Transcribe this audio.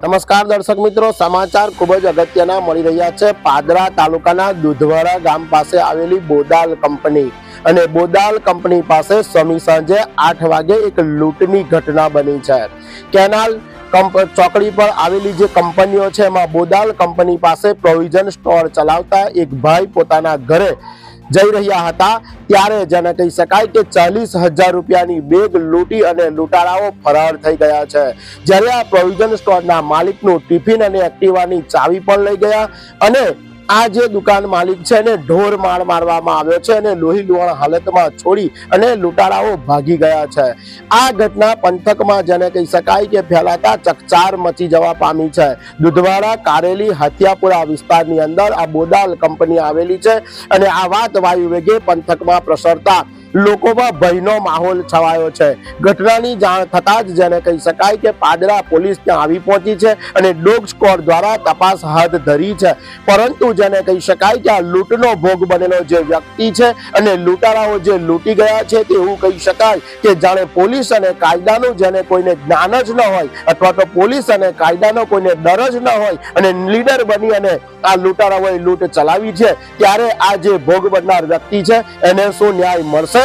નમસ્કાર દર્શક મિત્રો, સમાચાર ખૂબ જ અગત્યના મળી રહ્યા છે. પાદરા તાલુકાના દુધવાડા ગામ પાસે આવેલી બોદાલ કંપની અને બોદાલ કંપની પાસે સમી સાંજે આઠ વાગે એક લૂંટની ઘટના બની છે. કેનાલ ચોકડી પર આવેલી જે કંપનીઓ છે, એમાં બોદાલ કંપની પાસે પ્રોવિઝન સ્ટોર ચલાવતા એક ભાઈ પોતાના ઘરે જઈ રહ્યા હતા, ત્યારે જેને કહી શકાય કે ચાલીસ હજાર રૂપિયાની બેગ લૂંટી અને લૂંટારાઓ ફરાર થઈ ગયા છે. જ્યારે આ પ્રોવિઝન સ્ટોરના માલિકનું ટિફિન અને એક્ટિવાની ચાવી પણ લઈ ગયા અને આ જે દુકાન માલિક છે એને ઢોર માર મારવામાં આવ્યો છે અને લોહી લુહાણ હાલતમાં છોડી અને લૂંટારાઓ ભાગી ગયા છે. આ ઘટના પંથકમાં જેને કહી શકાય કે ફેલાતા ચકચાર મચી જવા પામી છે. દુધવાડા, કારેલી, હથિયાપુરા વિસ્તારની અંદર આ બોદાલ કંપની આવેલી છે અને આ વાત વાયુ વેગે પંથકમાં પ્રસરતા લોકોમાં ભયનો માહોલ છવાયો છે. ઘટનાની જાણ થતાં જ જેને કહી શકાય કે પાદરા પોલીસ ત્યાં આવી પહોંચી છે અને ડોગ સ્કોર દ્વારા તપાસ હાથ ધરી છે. પરંતુ જેને કહી શકાય કે આ લૂંટનો ભોગ બનેલો જે વ્યક્તિ છે અને લૂંટારાઓ જે લૂંટી ગયા છે તે એવું કહી શકાય કે જાણે પોલીસ અને કાયદાનું જેને કોઈને જ્ઞાન જ ન હોય અથવા તો પોલીસ અને કાયદાનો કોઈને ડર જ ન હોય અને લીડર બની અને આ લૂંટારાઓએ લૂંટ ચલાવી છે. ત્યારે આ જે ભોગ બનનાર વ્યક્તિ છે, એને શું ન્યાય મળશે?